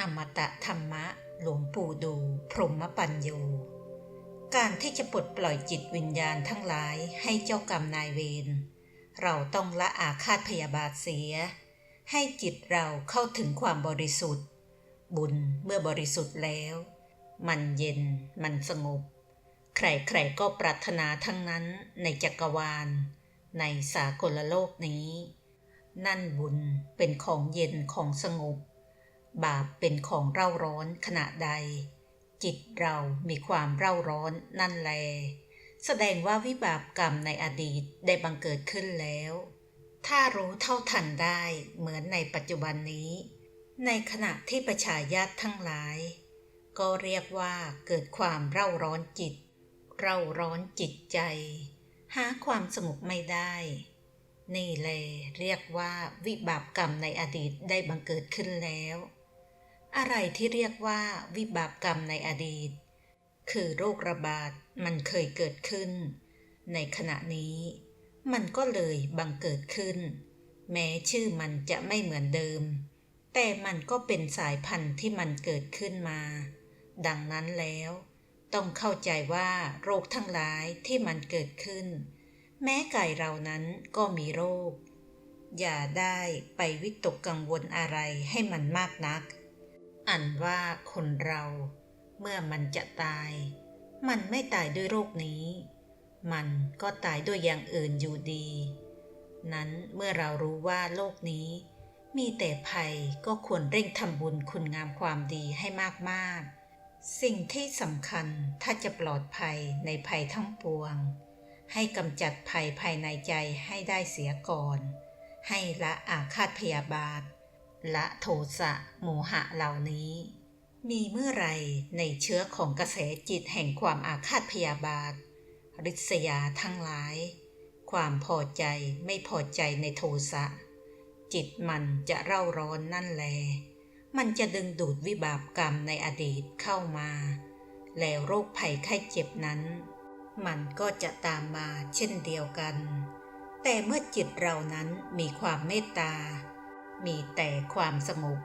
อมตะธรรมะหลวงปู่ดู พรหมปัญโย การที่จะปลดปล่อยจิตวิญญาณทั้งหลายให้เจ้ากรรมนายเวร เราต้องละอาฆาตพยาบาทเสีย ให้จิตเราเข้าถึงความบริสุทธิ์ บุญเมื่อบริสุทธิ์แล้ว มันเย็น มันสงบ ใครๆก็ปรารถนาทั้งนั้นในจักรวาล ในสากลโลกนี้ นั่นบุญเป็นของเย็นของสงบ บาปเป็นของเร่าร้อนขณะใด จิตเรามีความเร่าร้อนนั่นแล แสดงว่าวิบากกรรมในอดีตได้บังเกิดขึ้นแล้ว ถ้ารู้เท่าทันได้เหมือนในปัจจุบันนี้ ในขณะที่ประชาญาติทั้งหลาย ก็เรียกว่าเกิดความเร่าร้อนจิต เร่าร้อนจิตใจ หาความสงบไม่ได้นี่แลเรียกว่าวิบากกรรมในอดีตได้บังเกิดขึ้นแล้ว อะไรที่เรียกว่าวิบากกรรมในอดีต คือโรคระบาดมันเคยเกิดขึ้น ในขณะนี้ มันก็เลยบังเกิดขึ้น แม้ชื่อมันจะไม่เหมือนเดิม แต่มันก็เป็นสายพันธุ์ที่มันเกิดขึ้นมา ดังนั้นแล้ว ต้องเข้าใจว่าโรคทั้งหลายที่มันเกิดขึ้น แม้ไก่เรานั้นก็มีโรค อย่าได้ไปวิตกกังวลอะไรให้มันมากนัก อันว่าคนเราเมื่อมันจะตาย มันไม่ตายด้วยโรคนี้ มันก็ตายด้วยอย่างอื่นอยู่ดี นั้นเมื่อเรารู้ว่าโลกนี้ มีแต่ภัยก็ควรเร่งทำบุญคุณงามความดีให้มากๆสิ่งที่สำคัญถ้าจะปลอดภัยในภัยทั้งปวง ให้กำจัดภัยภายในใจให้ได้เสียก่อน ให้ละอาฆาตพยาบาท ละโทสะโมหะเหล่านี้ มีเมื่อไรในเชื้อของกระแสจิตแห่งความอาฆาตพยาบาทริษยาทั้งหลาย ความพอใจไม่พอใจในโทสะ จิตมันจะเร่าร้อนนั่นแล มันจะดึงดูดวิบากกรรมในอดีตเข้ามา แล้วโรคภัยไข้เจ็บนั้น มันก็จะตามมาเช่นเดียวกัน แต่เมื่อจิตเรานั้นมีความเมตตา มีแต่ความสงบ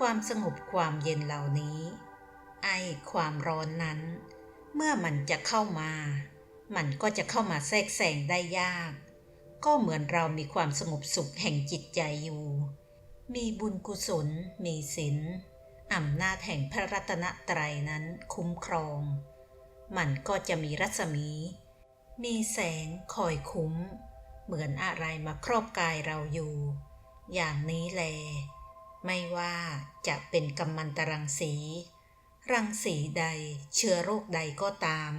ความสงบความเย็นเหล่านี้ ไอความร้อนนั้น เมื่อมันจะเข้ามา มันก็จะเข้ามาแทรกแซงได้ยาก ก็เหมือนเรามีความสงบสุขแห่งจิตใจอยู่ มีบุญกุศล มีศีลอำนาจแห่งพระรัตนตรัยนั้นคุ้มครอง มันก็จะมีรัศมี มีแสงคอยคุ้ม เหมือนอะไรมาครอบกายเราอยู่ อย่างนี้แล ไม่ว่าจะเป็นกัมมันตรังสี รังสีใดเชื้อโรคใดก็ตาม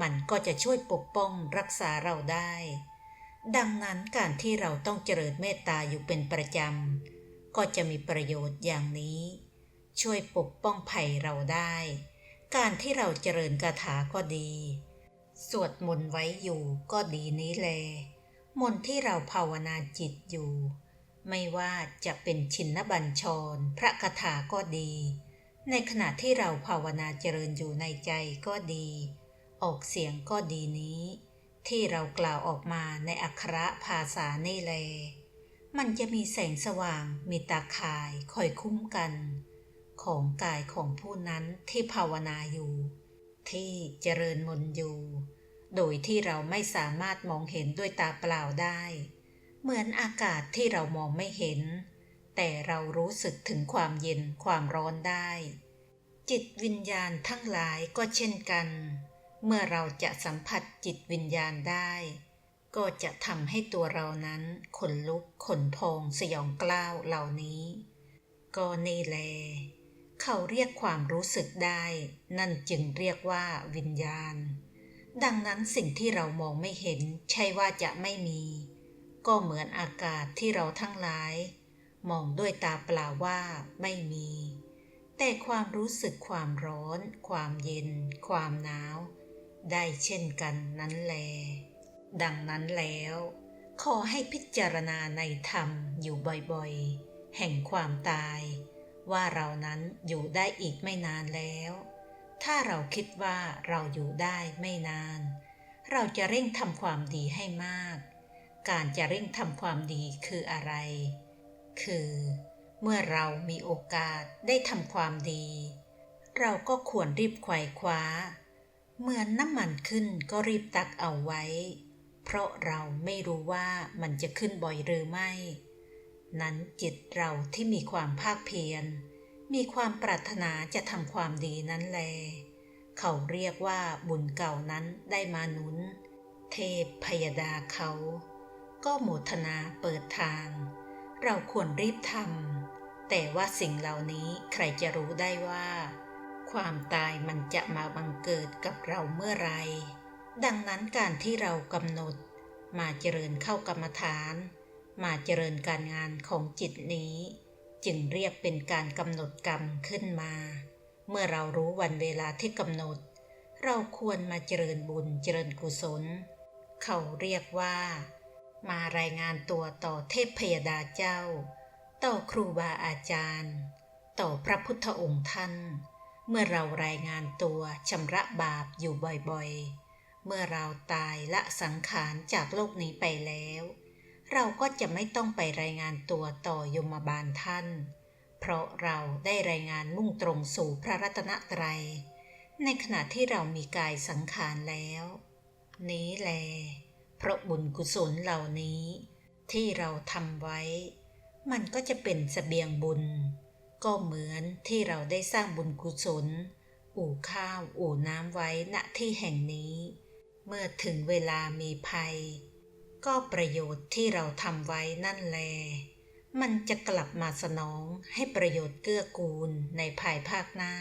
มันก็จะช่วยปกป้องรักษาเราได้ ดังนั้นการที่เราต้องเจริญเมตตาอยู่เป็นประจำ ก็จะมีประโยชน์อย่างนี้ ช่วยปกป้องภัยเราได้ การที่เราเจริญคาถาก็ดี สวดมนต์ไว้อยู่ก็ดีนี้แลมนต์ที่เราภาวนาจิตอยู่ ไม่ว่าจะเป็นชินบัญชร พระคาถาก็ดี ในขณะที่เราภาวนาเจริญอยู่ในใจก็ดี ออกเสียงก็ดีนี้ ที่เรากล่าวออกมาในอักขระภาษานี่แล มันจะมีแสงสว่างมีตาข่ายคอยคุ้มกัน ของกายของผู้นั้นที่ภาวนาอยู่ ที่เจริญมนอยู่ โดยที่เราไม่สามารถมองเห็นด้วยตาเปล่าได้ เหมือนอากาศที่เรามองไม่เห็น แต่เรารู้สึกถึงความเย็นความร้อนได้ จิตวิญญาณทั้งหลายก็เช่นกัน เมื่อเราจะสัมผัสจิตวิญญาณได้ ก็จะทำให้ตัวเรานั้นขนลุกขนพองสยองกล้าวเหล่านี้ ก็นี่แล เขาเรียกความรู้สึกได้ นั่นจึงเรียกว่าวิญญาณ ดังนั้นสิ่งที่เรามองไม่เห็นใช่ว่าจะไม่มี ก็เหมือนอากาศที่เราทั้งหลาย มองด้วยตาเปล่าว่าไม่มี แต่ความรู้สึกความร้อน ความเย็น ความหนาว ได้เช่นกันนั้นแล ดังนั้นแล้ว ขอให้พิจารณาในธรรมอยู่บ่อยๆ แห่งความตาย ว่าเรานั้นอยู่ได้อีกไม่นานแล้ว ถ้าเราคิดว่าเราอยู่ได้ไม่นาน เราจะเร่งทำความดีให้มาก การจะเร่งทำความดีคืออะไร คือ เมื่อเรามีโอกาสได้ทำความดี เราก็ควรรีบไขว่คว้า เหมือนน้ำมันขึ้นก็รีบตักเอาไว้ เพราะเราไม่รู้ว่ามันจะขึ้นบ่อยหรือไม่ นั้นจิตเราที่มีความภาคเพียร มีความปรารถนาจะทำความดีนั้นแล เขาเรียกว่าบุญเก่านั้นได้มาหนุน เทพพยดาเขา ก็โมทนาเปิดทาง เราควรรีบทำแต่ว่าสิ่งเหล่านี้ใครจะรู้ได้ว่า ความตายมันจะมาบังเกิดกับเราเมื่อไร ดังนั้นการที่เรากำหนด มาเจริญเข้ากรรมฐาน มาเจริญการงานของจิตนี้ จึงเรียกเป็นการกำหนดกรรมขึ้นมา เมื่อเรารู้วันเวลาที่กำหนด เราควรมาเจริญบุญเจริญกุศล เขาเรียกว่า มารายงานตัวต่อเทพพยดาเจ้า ต่อครูบาอาจารย์ ต่อพระพุทธองค์ท่าน เมื่อเรารายงานตัวชำระบาปอยู่บ่อยๆ เมื่อเราตายละสังขารจากโลกนี้ไปแล้ว เราก็จะไม่ต้องไปรายงานตัวต่อยมบาลท่าน เพราะเราได้รายงานมุ่งตรงสู่พระรัตนตรัย ในขณะที่เรามีกายสังขารแล้ว นี้แล เพราะบุญกุศลเหล่านี้ ที่เราทำไว้ มันก็จะเป็นสเสบียงบุญ ก็เหมือนที่เราได้สร้างบุญกุศล อู่ข้าวอู่น้ำไว้ณที่แห่งนี้ เมื่อถึงเวลามีภัย ก็ประโยชน์ที่เราทำไว้นั่นแล มันจะกลับมาสนองให้ประโยชน์เกื้อกูลในภายภาคหน้า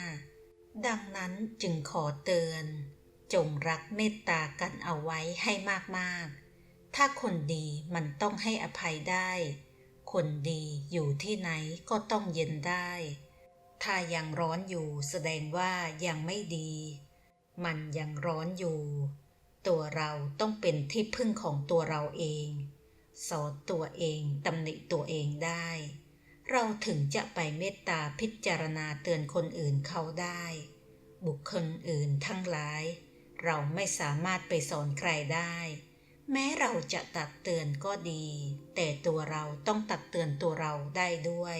ดังนั้นจึงขอเตือน จงรักเมตตากันเอาไว้ให้มากๆ ถ้าคนดีมันต้องให้อภัยได้ คนดีอยู่ที่ไหนก็ต้องเย็นได้ ถ้ายังร้อนอยู่แสดงว่ายังไม่ดี มันยังร้อนอยู่ ตัวเราต้องเป็นที่พึ่งของตัวเราเอง สอนตัวเองตำหนิตัวเองได้ เราถึงจะไปเมตตาพิจารณาเตือนคนอื่นเขาได้บุคคลอื่นทั้งหลาย เราไม่สามารถไปสอนใครได้ แม้เราจะตักเตือนก็ดี แต่ตัวเราต้องตักเตือนตัวเราได้ด้วย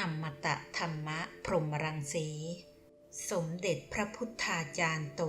อมตะธรรมะพรหมรังสี สมเด็จพระพุทธาจารย์โต